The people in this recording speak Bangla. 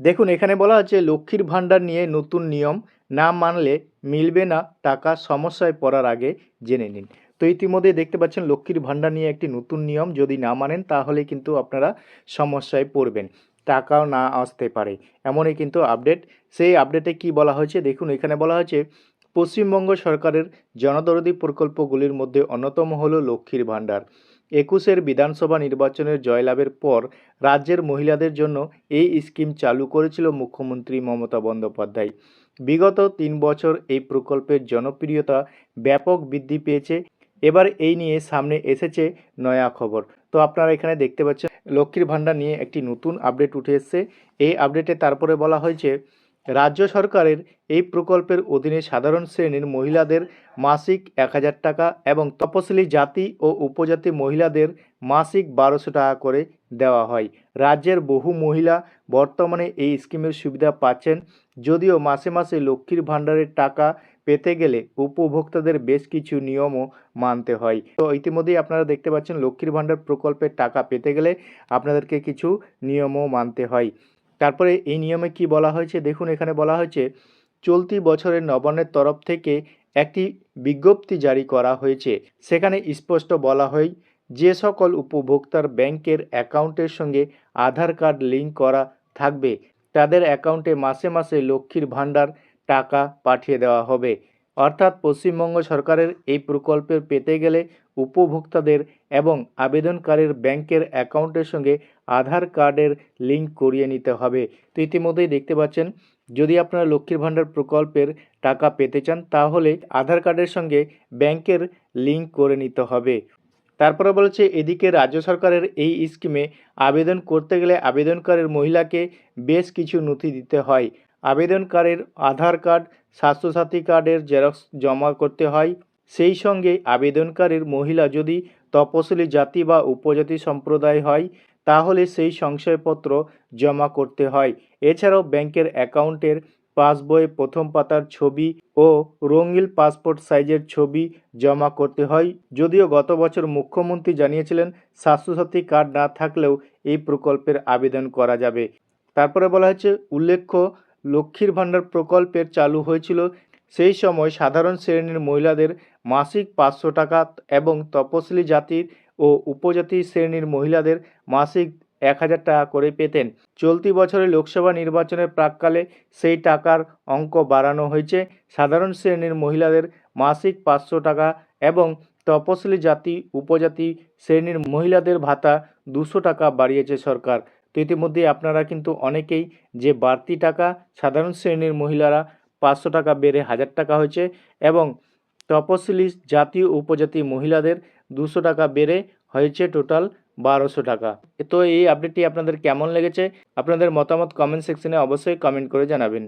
দেখুন, এখানে বলা আছে লক্ষ্মীর ভাণ্ডার নিয়ে নতুন নিয়ম না মানলে মিলবে না টাকা সমস্যায় পড়ার আগে জেনে নিন। তো ইতিমধ্যে দেখতে পাচ্ছেন, লক্ষ্মীর ভাণ্ডার নিয়ে একটি নতুন নিয়ম যদি না মানেন, তাহলে কিন্তু আপনারা সমস্যায় পড়বেন, টাকাও না আসতে পারে। এমনই কিন্তু আপডেট। সেই আপডেটে কি বলা হয়েছে? দেখুন, এখানে বলা হয়েছে, পশ্চিমবঙ্গ সরকারের জনদরদি প্রকল্পগুলির মধ্যে অন্যতম হলো লক্ষ্মীর ভাণ্ডার। একুশের বিধানসভা নির্বাচনের জয়লাভের পর রাজ্যের মহিলাদের জন্য এই স্কিম চালু করেছিল মুখ্যমন্ত্রী মমতা বন্দ্যোপাধ্যায়। বিগত তিন বছর এই প্রকল্পের জনপ্রিয়তা ব্যাপক বৃদ্ধি পেয়েছে। এবার এই নিয়ে সামনে এসেছে নয়া খবর। তো আপনারা এখানে দেখতে পাচ্ছেন, লক্ষ্মীর ভাণ্ডার নিয়ে একটি নতুন আপডেট উঠে এসেছে। এই আপডেটে তারপরে বলা হয়েছে রাজ্য সরকারের এই প্রকল্পের অধীনে সাধারণ শ্রেণির মহিলাদের মাসিক এক হাজার টাকা এবং তপশিলি জাতি ও উপজাতি মহিলাদের মাসিক বারোশো টাকা করে দেওয়া হয়। রাজ্যের বহু মহিলা বর্তমানে এই স্কিমের সুবিধা পাচ্ছেন, যদিও মাসে মাসে লক্ষ্মীর ভাণ্ডারের টাকা পেতে গেলে উপভোক্তাদের বেশ কিছু নিয়মও মানতে হয়। তো ইতিমধ্যেই আপনারা দেখতে পাচ্ছেন লক্ষ্মীর ভাণ্ডার প্রকল্পের টাকা পেতে গেলে আপনাদেরকে কিছু নিয়মও মানতে হয়। তারপরে এই নিয়মে কি বলা হয়েছে? দেখুন, এখানে বলা হয়েছে, চলতি বছরের নবান্নের তরফ থেকে একটি বিজ্ঞপ্তি জারি করা হয়েছে। সেখানে স্পষ্ট বলা হয়, যে সকল উপভোক্তার ব্যাংকের অ্যাকাউন্টের সঙ্গে আধার কার্ড লিঙ্ক করা থাকবে। তাদের অ্যাকাউন্টে মাসে মাসে লক্ষ্মীর ভাণ্ডার টাকা পাঠিয়ে দেওয়া হবে। অর্থাৎ পশ্চিমবঙ্গ সরকারের এই প্রকল্পের পেতে গেলে উপভোক্তাদের এবং আবেদনকারীর ব্যাংকের অ্যাকাউন্টের সঙ্গে আধার কার্ডের লিঙ্ক করিয়ে নিতে হবে। তো ইতিমধ্যেই দেখতে পাচ্ছেন, যদি আপনারা লক্ষ্মীর ভাণ্ডার প্রকল্পের টাকা পেতে চান, তাহলে আধার কার্ডের সঙ্গে ব্যাংকের লিঙ্ক করে নিতে হবে। তারপরে বলেছে, এদিকে রাজ্য সরকারের এই স্কিমে আবেদন করতে গেলে আবেদনকারীর মহিলাকে বেশ কিছু নথি দিতে হয়। আবেদনকারীর আধার কার্ড, স্বাস্থ্যসাথী কার্ডের জেরক্স জমা করতে হয়। সেই সঙ্গে আবেদনকারীর মহিলা যদি তপশিলি জাতি বা উপজাতি সম্প্রদায় হয় তাহলে সেই সংশয়পত্র জমা করতে হয়। এছাড়াও ব্যাংকের অ্যাকাউন্টের পাসবইয়ে প্রথম পাতার ছবি ও রঙিন পাসপোর্ট সাইজের ছবি জমা করতে হয়। যদিও গত বছর মুখ্যমন্ত্রী জানিয়েছিলেন, স্বাস্থ্যসাথী কার্ড না থাকলেও এই প্রকল্পের আবেদন করা যাবে। তারপরে বলা হয়েছে, উল্লেখ্য, লক্ষ্মীর ভাণ্ডার প্রকল্পের চালু হয়েছিল। সেই সময় সাধারণ শ্রেণির মহিলাদের মাসিক পাঁচশো টাকা এবং তপশিলি জাতির ও উপজাতি শ্রেণির মহিলাদের মাসিক এক হাজার টাকা করে পেতেন। চলতি বছরে লোকসভা নির্বাচনের প্রাককালে সেই টাকার অঙ্ক বাড়ানো হয়েছে। সাধারণ শ্রেণির মহিলাদের মাসিক পাঁচশো টাকা এবং তপশিলি জাতি, উপজাতি শ্রেণির মহিলাদের ভাতা দুশো টাকা বাড়িয়েছে সরকার। তো ইতিমধ্যে আপনারা কিন্তু অনেকেই যে বাড়তি টাকা সাধারণ শ্রেণির মহিলারা পাঁচশো টাকা বেড়ে হাজার টাকা হয়েছে এবং তপশিলি জাতি ও উপজাতি মহিলাদের দুশো টাকা বেড়ে হয়েছে টোটাল বারোশো টাকা। তো এই আপডেটটি আপনাদের কেমন লেগেছে? আপনাদের মতামত কমেন্ট সেকশনে অবশ্যই কমেন্ট করে জানাবেন।